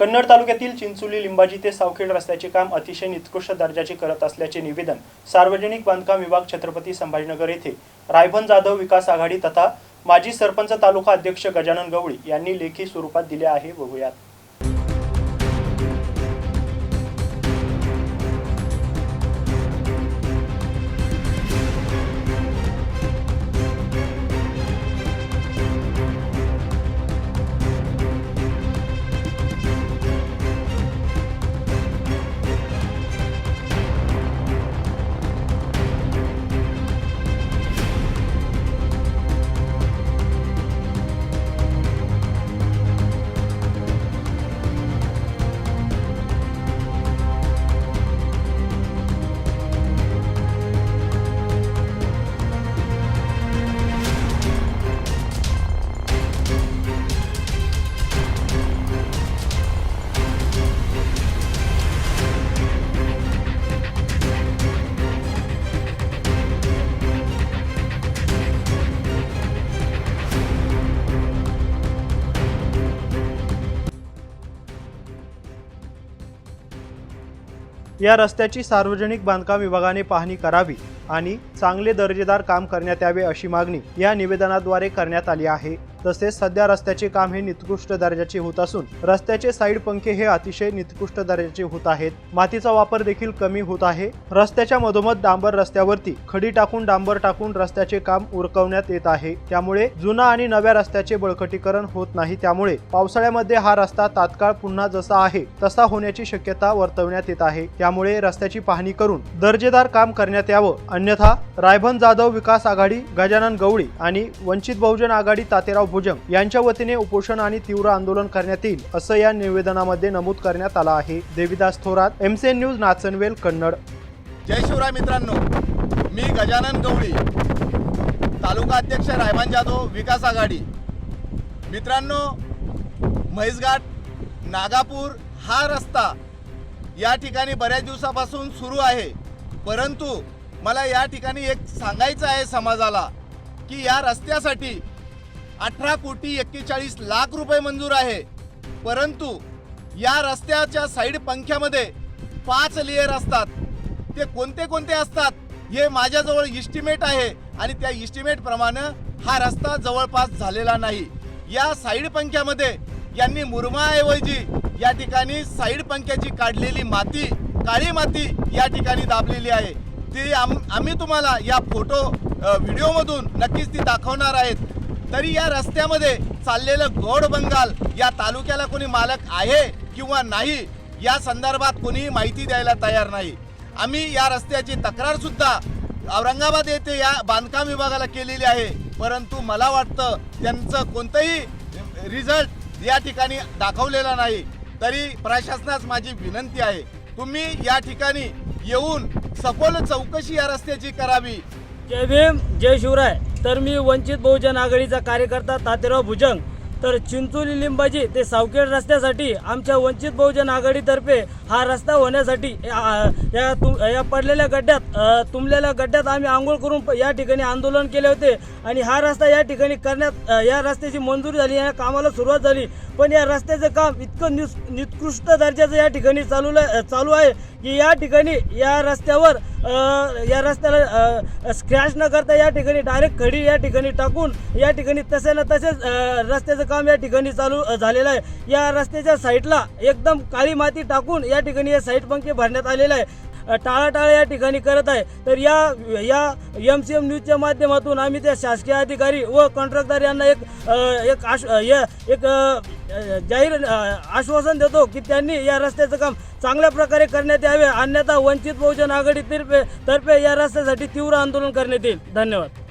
कन्नड तालुक्यातील चिंचोली लिंबाजी ते सावखेड रस्त्याचे काम अतिशय निकृष्ट दर्जाचे करत असल्याचे निवेदन सार्वजनिक बांधकाम विभाग छत्रपती संभाजीनगर येथे रायभन जाधव विकास आघाडी तथा माजी सरपंच तालुका अध्यक्ष गजानन गवळी यांनी लेखी स्वरूपात दिले आहे. बघूयात. या रस्त्याची सार्वजनिक बांधकाम विभागाने पाहणी करावी आणि चांगले दर्जेदार काम करण्यात यावे अशी मागणी या निवेदनाद्वारे करण्यात आली आहे. तसेच सध्या रस्त्याचे काम हे निकृष्ट दर्जाचे होत असून रस्त्याचे साईड पंखे हे अतिशय निकृष्ट दर्जाचे होत आहेत. मातीचा वापर देखील कमी होत आहे. रस्त्याच्या मधोमध डांबर रस्त्यावरती खडी टाकून डांबर टाकून रस्त्याचे काम उरकवण्यात येत आहे. त्यामुळे जुना आणि नव्या रस्त्याचे बळकटीकरण होत नाही. त्यामुळे पावसाळ्यामध्ये हा रस्ता तात्काळ पुन्हा जसा आहे तसा होण्याची शक्यता वर्तवण्यात येत आहे. त्यामुळे रस्त्याची पाहणी करून दर्जेदार काम करण्यात यावं. अन्यथा रायभन जाधव विकास आघाडी गजानन गवळी आणि वंचित बहुजन आघाडी तातेराव भुजंग यांच्या वतीने उपोषण आणि तीव्र आंदोलन करण्यात येईल असं या निवेदनामध्ये नमूद करण्यात आलं आहे. Devidas Thorat MCN news Nachanvel Kannad. जय शिवराय मित्रांनो मी गजानन गवळी तालुका अध्यक्ष रायमान जाधव विकास आघाडी. मित्रांनो म्हैसघाट नागापूर हा रस्ता या ठिकाणी बऱ्याच दिवसापासून सुरू आहे. परंतु मला या ठिकाणी एक सांगायचं आहे समाजाला की या रस्त्यासाठी अठरा कोटी एक्केचाळीस लाख रुपये मंजूर आहे. परंतु या रस्त्याच्या साईड पंख्यामध्ये पाच लेअर असतात. ते कोणते कोणते असतात हे माझ्याजवळ इस्टिमेट आहे आणि त्या इस्टिमेटप्रमाणे हा रस्ता जवळपास झालेला नाही. या साईड पंख्यामध्ये यांनी मुरमाऐवजी या ठिकाणी साईड पंख्याची काढलेली माती काळी माती या ठिकाणी दाबलेली आहे. ती आम आम्ही तुम्हाला या फोटो व्हिडिओमधून नक्कीच ती दाखवणार आहेत. तरी या रस्त्यामध्ये चाललेलं गोड बंगाल या तालुक्याला कोणी मालक आहे किंवा नाही या संदर्भात कोणीही माहिती द्यायला तयार नाही. आम्ही या रस्त्याची तक्रार सुद्धा औरंगाबाद येथे या बांधकाम विभागाला केलेली आहे. परंतु मला वाटतं त्यांचं कोणतंही रिझल्ट या ठिकाणी दाखवलेला नाही. तरी प्रशासनास माझी विनंती आहे तुम्ही या ठिकाणी येऊन सखोल चौकशी या रस्त्याची करावी. जय भीम जय शिवराय. तर मी वंचित बहुजन आघाडीचा कार्यकर्ता तातेराव भुजंग. तर चिंचोली लिंबाजी ते सावखेड रस्त्यासाठी आमच्या वंचित बहुजन आघाडीतर्फे हा रस्ता होण्यासाठी या या तु या पडलेल्या गड्ड्यात तुंबलेल्या गड्ड्यात आम्ही आंघोळ करून प- या ठिकाणी आंदोलन केले होते आणि हा रस्ता या ठिकाणी करण्यात या रस्त्याची मंजुरी झाली या कामाला सुरुवात झाली. पण या रस्त्याचं काम इतकं निस निकृष्ट दर्जाचं या ठिकाणी चालू चालू आहे की या ठिकाणी या रस्त्यावर या रस्त्याला स्क्रॅच न करता या ठिकाणी डायरेक्ट खडी या ठिकाणी टाकून या ठिकाणी तसे ना तसेच रस्त्याचं काम या ठिकाणी चालू झालेलं आहे. या रस्त्याच्या साईडला एकदम काळी माती टाकून या ठिकाणी हे साईड पंखे भरण्यात आलेलं आहे. टाळाटाळ या ठिकाणी करत आहे. तर या या एम सी एम न्यूजच्या माध्यमातून आम्ही त्या शासकीय अधिकारी व कॉन्ट्रॅक्टर यांना एक एक आश एक जाहीर आश्वासन देतो की त्यांनी या रस्त्याचं काम चांगल्या प्रकारे करण्यात यावे. अन्यथा वंचित बहुजन आघाडी तर्फे तर्फे या रस्त्यासाठी तीव्र आंदोलन करण्यात येईल. धन्यवाद.